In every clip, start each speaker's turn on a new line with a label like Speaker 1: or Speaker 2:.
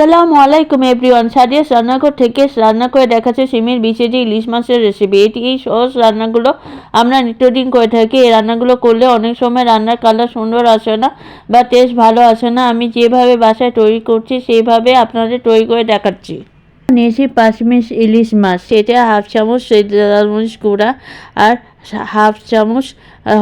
Speaker 1: আসসালামু আলাইকুম এভরিওয়ান। সাদিয়াস রান্নাঘর থেকে রান্না করে দেখাচ্ছে সিমির বিচে যে ইলিশ মাছের রেসিপি এটি এই সহজ রান্নাগুলো আমরা নিত্যদিন করে থাকি। এই রান্নাগুলো করলে অনেক সময় রান্নার কালার সুন্দর আসে না বা টেস্ট ভালো আসে না। আমি যেভাবে বাসায় তৈরি করছি, সেইভাবে আপনাদের তৈরি করে দেখাচ্ছি। নিয়েছি পাঁচমিশ ইলিশ মাছ। সেটা হাফ চামচ মরিচ গুঁড়া আর হাফ চামচ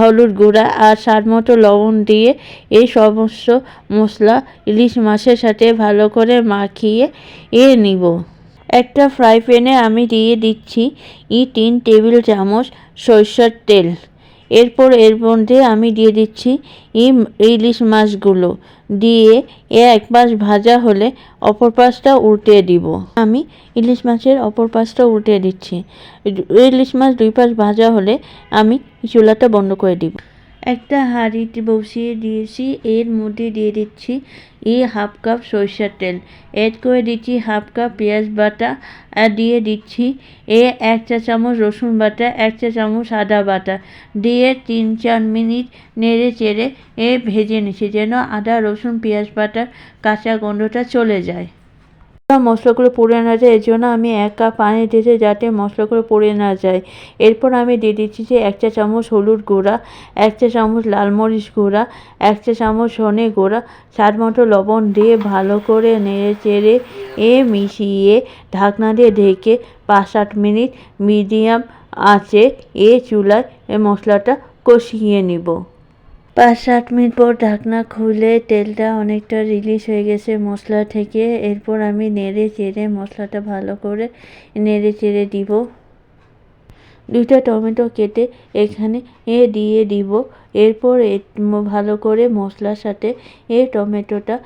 Speaker 1: হলুদ গুঁড়া আর স্বাদ মতো লবণ দিয়ে এই সমস্ত মশলা ইলিশ মাছের সাথে ভালো করে মাখিয়ে এ নিব। একটা ফ্রাই প্যানে আমি দিয়ে দিচ্ছি ই তিন টেবিল চামচ সরষের তেল। এরপর এর মধ্যে আমি দিয়ে দিচ্ছি ইলিশ মাছগুলো। দিয়ে এ এক পাশ ভাজা হলে অপর পাশটা উল্টে দিব। আমি ইলিশ মাছের অপর পাশটা উল্টে দিচ্ছি। ইলিশ মাছ দুই পাশ ভাজা হলে আমি চুলাটা বন্ধ করে দিব। একটা হাঁড়িতে বসিয়ে দিয়েছি, এর মধ্যে দিয়ে দিচ্ছি এই হাফ কাপ সরিষার তেল। এড করে দিচ্ছি হাফ কাপ পেঁয়াজ বাটা আর দিয়ে দিচ্ছি এ এক চা চামচ রসুন বাটা, এক চা চামচ আদা বাটা। দিয়ে তিন চার মিনিট নেড়ে চেড়ে এ ভেজে নিচ্ছি যেন আদা, রসুন, পেঁয়াজ বাটার কাঁচা গন্ধটা চলে যায়। মশলাগুলো পুড়ে না যায়, এর জন্য আমি এক কাপ পানি দিয়েছি যাতে মশলাগুলো পুড়ে না যায়। এরপর আমি দিয়ে দিচ্ছি যে এক চা চামচ হলুদ গুঁড়া, এক চা চামচ লাল মরিচ গুঁড়া, এক চা চামচ ধনে গুঁড়া, স্বাদ মতো লবণ দিয়ে ভালো করে নেড়ে চেড়ে এ মিশিয়ে ঢাকনা দিয়ে ঢেকে পাঁচ সাত মিনিট মিডিয়াম আঁচে এ চুলায় মশলাটা কষিয়ে নিব। পাঁচ, সাত মিনিট পর ঢাকনা খুলে তেলটা অনেকটা রিলিজ হয়ে গেছে মশলা থেকে। এরপর আমি নেড়ে চেড়ে মশলাটা ভালো করে নেড়ে চেড়ে দিব। দুইটা টমেটো কেটে এখানে এ দিয়ে দিব। এরপর ভালো করে মশলার সাথে এ টমেটোটা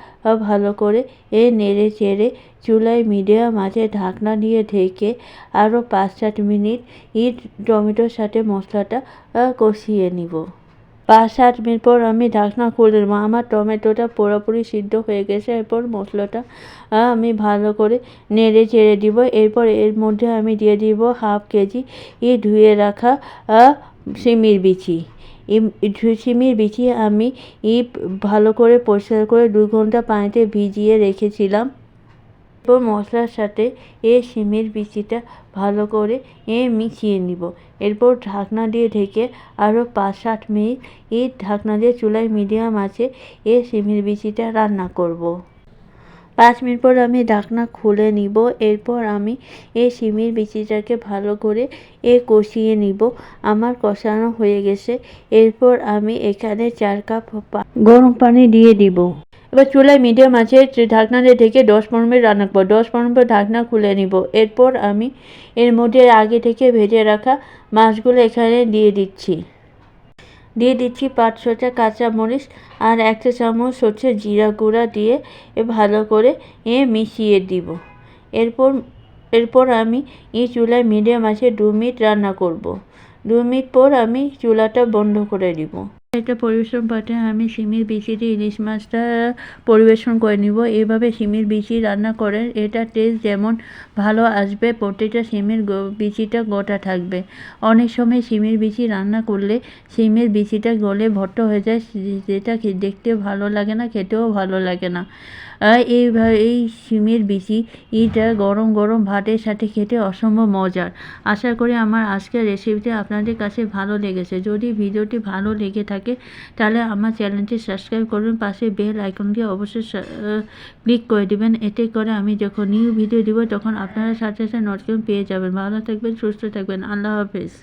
Speaker 1: ভালো করে এ নেড়ে চেড়ে চুলায় মিডিয়াম আঁচে ঢাকনা দিয়ে ঢেকে আরও পাঁচ, সাত মিনিট ই টমেটোর সাথে মশলাটা কষিয়ে নিব। পাঁচ সাত মিনিট পর আমি ঢাকনা খুলে দেবো। আমার টমেটোটা পুরোপুরি সিদ্ধ হয়ে গেছে। এরপর মশলাটা আমি ভালো করে নেড়ে চেড়ে দিব। এরপর এর মধ্যে আমি দিয়ে দিব হাফ কেজি ধুয়ে রাখা সিমির বিচি। সিমির বিচি আমি ই ভালো করে পরিষ্কার করে দু ঘণ্টা পানিতে ভিজিয়ে রেখেছিলাম। এরপর মশলার সাথে এ শিমের বিচিটা ভালো করে এ মিশিয়ে নিব। এরপর ঢাকনা দিয়ে ঢেকে আরও পাঁচ সাত মিনিট এই ঢাকনা দিয়ে চুলায় মিডিয়াম আছে এ শিমের বিচিটা রান্না করব। পাঁচ মিনিট পর আমি ঢাকনা খুলে নিব। এরপর আমি এই শিমের বিচিটাকে ভালো করে এ কষিয়ে নিব। আমার কষানো হয়ে গেছে। এরপর আমি এখানে চার কাপ গরম পানি দিয়ে দিব। এবার চুলায় মিডিয়াম আছে ঢাকনা দিয়ে ঢেকে দশ পনেরো মিনিট রান্না করব। দশ পনেরো মিনিট ঢাকনা খুলে নিব। এরপর আমি এর মধ্যে আগে থেকে ভেজে রাখা মাছগুলো এখানে দিয়ে দিচ্ছি। দিয়ে দিচ্ছি পাঁচ ছটা কাঁচামরিচ আর একটা চামচ হচ্ছে জিরা গুঁড়া দিয়ে এ ভালো করে এ মিশিয়ে দিব। এরপর এরপর আমি এই চুলায় মিডিয়াম আছে দু মিনিট রান্না করব। দু মিনিট পর আমি চুলাটা বন্ধ করে দিব একটা পরিবেশন পাঠে আমি সিমির বিচি দিয়ে ইলিশ মাছটা পরিবেশন করে নিব। এইভাবে সিমির বিচি রান্না করেন এটা টেস্ট যেমন ভালো আসবে প্রত্যেকটা সিমের বিচিটা গোটা থাকবে। অনেক সময় সিমের বিচি রান্না করলে সিমের বিচিটা গলে ভট্ট হয়ে যায়, যেটা দেখতে ভালো লাগে না, খেতেও ভালো লাগে না। এইভাবে এই সিমের বিচি এটা গরম গরম ভাতের সাথে খেতে অসম্ভব মজার। আশা করি আমার আজকের রেসিপিটি আপনাদের কাছে ভালো লেগেছে। যদি ভিডিওটি ভালো লেগে থাকে, তাহলে আমার চ্যানেলটি সাবস্ক্রাইব করবেন, পাশে বেল আইকনটি অবশ্যই ক্লিক করে দেবেন, এতে করে আমি যখন নিউ ভিডিও দিব, তখন আপনারা সাথে সাথে নোটিফিকেশন পেয়ে যাবেন। ভালো থাকবেন, সুস্থ থাকবেন, আল্লাহ হাফেজ।